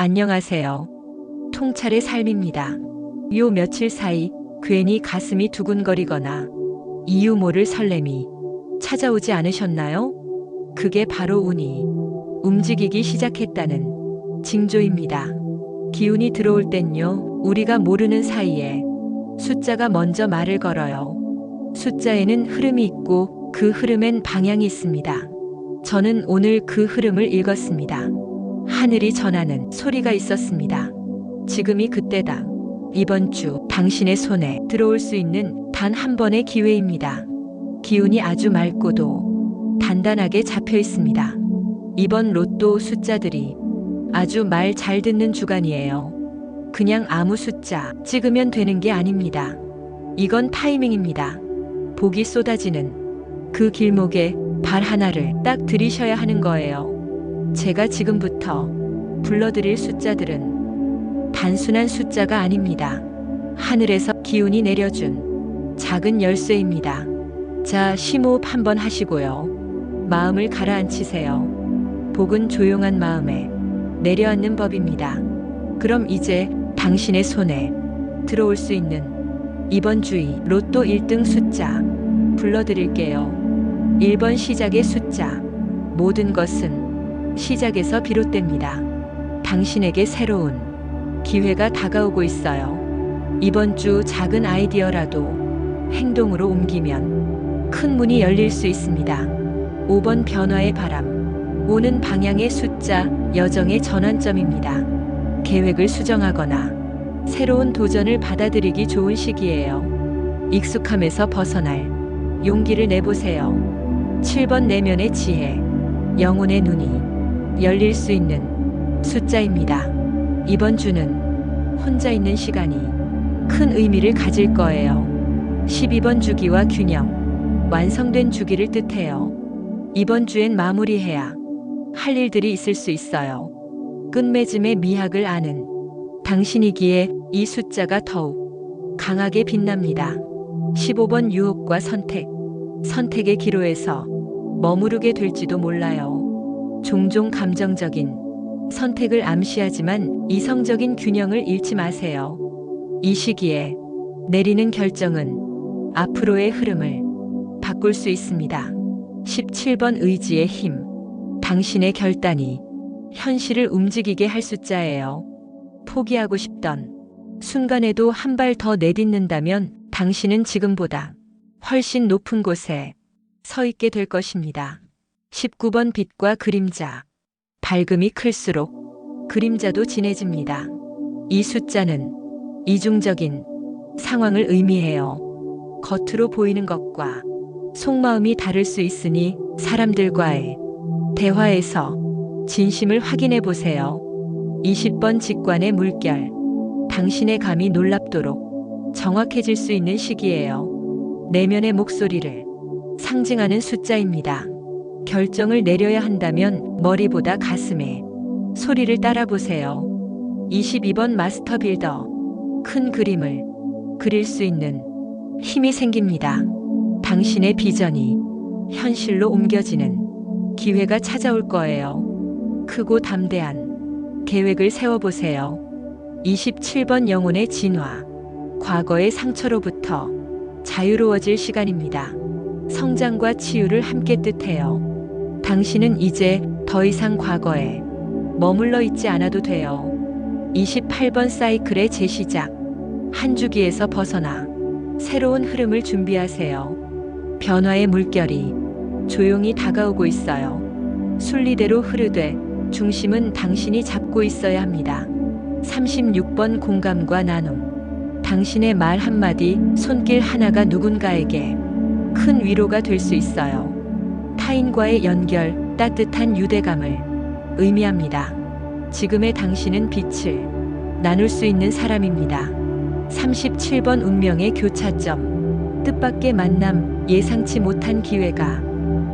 안녕하세요. 통찰의 삶입니다. 요 며칠 사이 괜히 가슴이 두근거리거나 이유 모를 설렘이 찾아오지 않으셨나요? 그게 바로 운이 움직이기 시작했다는 징조입니다. 기운이 들어올 땐요, 우리가 모르는 사이에 숫자가 먼저 말을 걸어요. 숫자에는 흐름이 있고 그 흐름엔 방향이 있습니다. 저는 오늘 그 흐름을 읽었습니다. 하늘이 전하는 소리가 있었습니다. 지금이 그때다. 이번 주 당신의 손에 들어올 수 있는 단 한 번의 기회입니다. 기운이 아주 맑고도 단단하게 잡혀 있습니다. 이번 로또 숫자들이 아주 말 잘 듣는 주간이에요. 그냥 아무 숫자 찍으면 되는 게 아닙니다. 이건 타이밍입니다. 복이 쏟아지는 그 길목에 발 하나를 딱 들이셔야 하는 거예요. 제가 지금부터 불러드릴 숫자들은 단순한 숫자가 아닙니다. 하늘에서 기운이 내려준 작은 열쇠입니다. 자, 심호흡 한번 하시고요. 마음을 가라앉히세요. 복은 조용한 마음에 내려앉는 법입니다. 그럼 이제 당신의 손에 들어올 수 있는 이번 주의 로또 1등 숫자 불러드릴게요. 1번 시작의 숫자. 모든 것은 시작에서 비롯됩니다. 당신에게 새로운 기회가 다가오고 있어요. 이번 주 작은 아이디어라도 행동으로 옮기면 큰 문이 열릴 수 있습니다. 5번 변화의 바람. 오는 방향의 숫자, 여정의 전환점입니다. 계획을 수정하거나 새로운 도전을 받아들이기 좋은 시기예요. 익숙함에서 벗어날 용기를 내보세요. 7번 내면의 지혜. 영혼의 눈이 열릴 수 있는 숫자입니다. 이번 주는 혼자 있는 시간이 큰 의미를 가질 거예요. 12번 주기와 균형. 완성된 주기를 뜻해요. 이번 주엔 마무리해야 할 일들이 있을 수 있어요. 끝맺음의 미학을 아는 당신이기에 이 숫자가 더욱 강하게 빛납니다. 15번 유혹과 선택. 선택의 기로에서 머무르게 될지도 몰라요. 종종 감정적인 선택을 암시하지만 이성적인 균형을 잃지 마세요. 이 시기에 내리는 결정은 앞으로의 흐름을 바꿀 수 있습니다. 17번 의지의 힘. 당신의 결단이 현실을 움직이게 할 숫자예요. 포기하고 싶던 순간에도 한 발 더 내딛는다면 당신은 지금보다 훨씬 높은 곳에 서 있게 될 것입니다. 19번 빛과 그림자. 밝음이 클수록 그림자도 진해집니다. 이 숫자는 이중적인 상황을 의미해요. 겉으로 보이는 것과 속마음이 다를 수 있으니 사람들과의 대화에서 진심을 확인해 보세요. 20번 직관의 물결. 당신의 감이 놀랍도록 정확해질 수 있는 시기예요. 내면의 목소리를 상징하는 숫자입니다. 결정을 내려야 한다면 머리보다 가슴에 소리를 따라 보세요. 22번 마스터 빌더. 큰 그림을 그릴 수 있는 힘이 생깁니다. 당신의 비전이 현실로 옮겨지는 기회가 찾아올 거예요. 크고 담대한 계획을 세워보세요. 27번 영혼의 진화. 과거의 상처로부터 자유로워질 시간입니다. 성장과 치유를 함께 뜻해요. 당신은 이제 더 이상 과거에 머물러 있지 않아도 돼요. 28번 사이클의 재시작. 한 주기에서 벗어나 새로운 흐름을 준비하세요. 변화의 물결이 조용히 다가오고 있어요. 순리대로 흐르되 중심은 당신이 잡고 있어야 합니다. 36번 공감과 나눔. 당신의 말 한마디, 손길 하나가 누군가에게 큰 위로가 될 수 있어요. 타인과의 연결, 따뜻한 유대감을 의미합니다. 지금의 당신은 빛을 나눌 수 있는 사람입니다. 37번 운명의 교차점. 뜻밖의 만남, 예상치 못한 기회가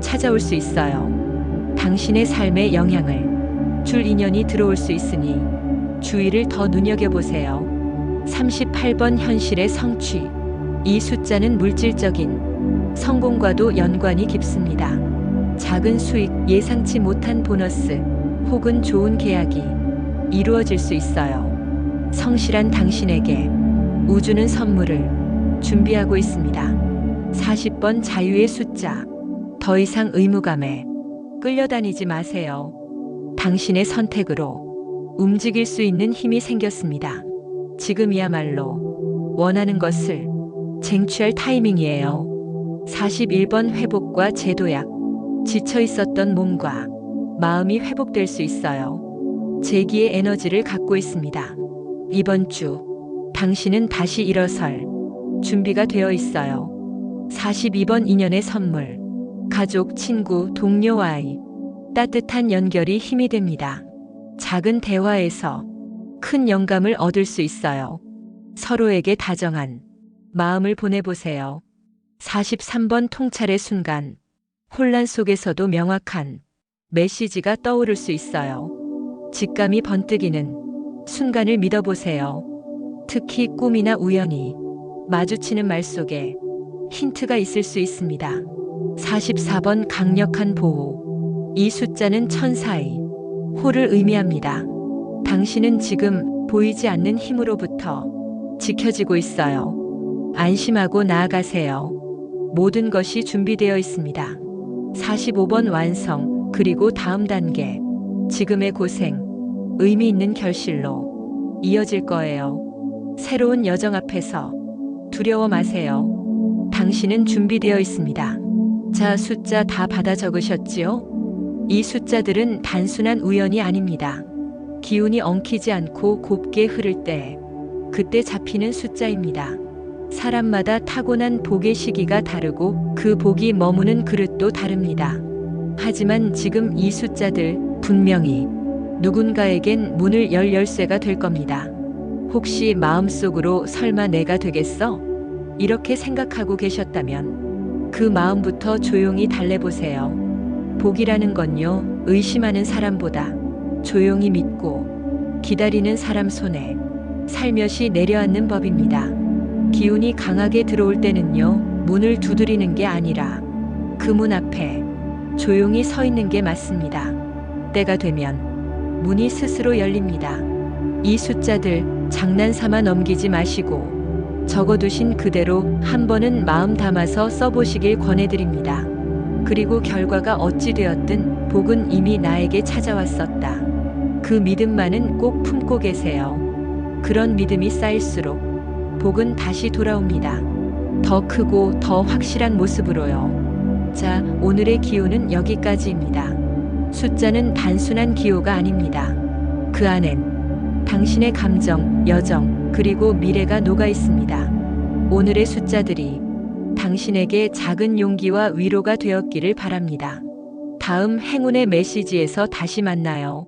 찾아올 수 있어요. 당신의 삶에 영향을 줄 인연이 들어올 수 있으니 주의를 더 눈여겨보세요. 38번 현실의 성취. 이 숫자는 물질적인 성공과도 연관이 깊습니다. 작은 수익, 예상치 못한 보너스, 혹은 좋은 계약이 이루어질 수 있어요. 성실한 당신에게 우주는 선물을 준비하고 있습니다. 40번 자유의 숫자. 더 이상 의무감에 끌려다니지 마세요. 당신의 선택으로 움직일 수 있는 힘이 생겼습니다. 지금이야말로 원하는 것을 쟁취할 타이밍이에요. 41번 회복과 제도약. 지쳐 있었던 몸과 마음이 회복될 수 있어요. 재기의 에너지를 갖고 있습니다. 이번 주 당신은 다시 일어설 준비가 되어 있어요. 42번 인연의 선물. 가족, 친구, 동료와의 따뜻한 연결이 힘이 됩니다. 작은 대화에서 큰 영감을 얻을 수 있어요. 서로에게 다정한 마음을 보내보세요. 43번 통찰의 순간. 혼란 속에서도 명확한 메시지가 떠오를 수 있어요. 직감이 번뜩이는 순간을 믿어보세요. 특히 꿈이나 우연히 마주치는 말 속에 힌트가 있을 수 있습니다. 44번 강력한 보호. 이 숫자는 천사의 호를 의미합니다. 당신은 지금 보이지 않는 힘으로부터 지켜지고 있어요. 안심하고 나아가세요. 모든 것이 준비되어 있습니다. 45번 완성, 그리고 다음 단계. 지금의 고생, 의미 있는 결실로 이어질 거예요. 새로운 여정 앞에서 두려워 마세요. 당신은 준비되어 있습니다. 자, 숫자 다 받아 적으셨지요? 이 숫자들은 단순한 우연이 아닙니다. 기운이 엉키지 않고 곱게 흐를 때, 그때 잡히는 숫자입니다. 사람마다 타고난 복의 시기가 다르고 그 복이 머무는 그릇도 다릅니다. 하지만 지금 이 숫자들 분명히 누군가에겐 문을 열 열쇠가 될 겁니다. 혹시 마음속으로 설마 내가 되겠어? 이렇게 생각하고 계셨다면 그 마음부터 조용히 달래보세요. 복이라는 건요, 의심하는 사람보다 조용히 믿고 기다리는 사람 손에 살며시 내려앉는 법입니다. 기운이 강하게 들어올 때는요, 문을 두드리는 게 아니라 그 문 앞에 조용히 서 있는 게 맞습니다. 때가 되면 문이 스스로 열립니다. 이 숫자들 장난삼아 넘기지 마시고 적어두신 그대로 한 번은 마음 담아서 써보시길 권해드립니다. 그리고 결과가 어찌 되었든 복은 이미 나에게 찾아왔었다. 그 믿음만은 꼭 품고 계세요. 그런 믿음이 쌓일수록 복은 다시 돌아옵니다. 더 크고 더 확실한 모습으로요. 자, 오늘의 기호는 여기까지입니다. 숫자는 단순한 기호가 아닙니다. 그 안엔 당신의 감정, 여정, 그리고 미래가 녹아 있습니다. 오늘의 숫자들이 당신에게 작은 용기와 위로가 되었기를 바랍니다. 다음 행운의 메시지에서 다시 만나요.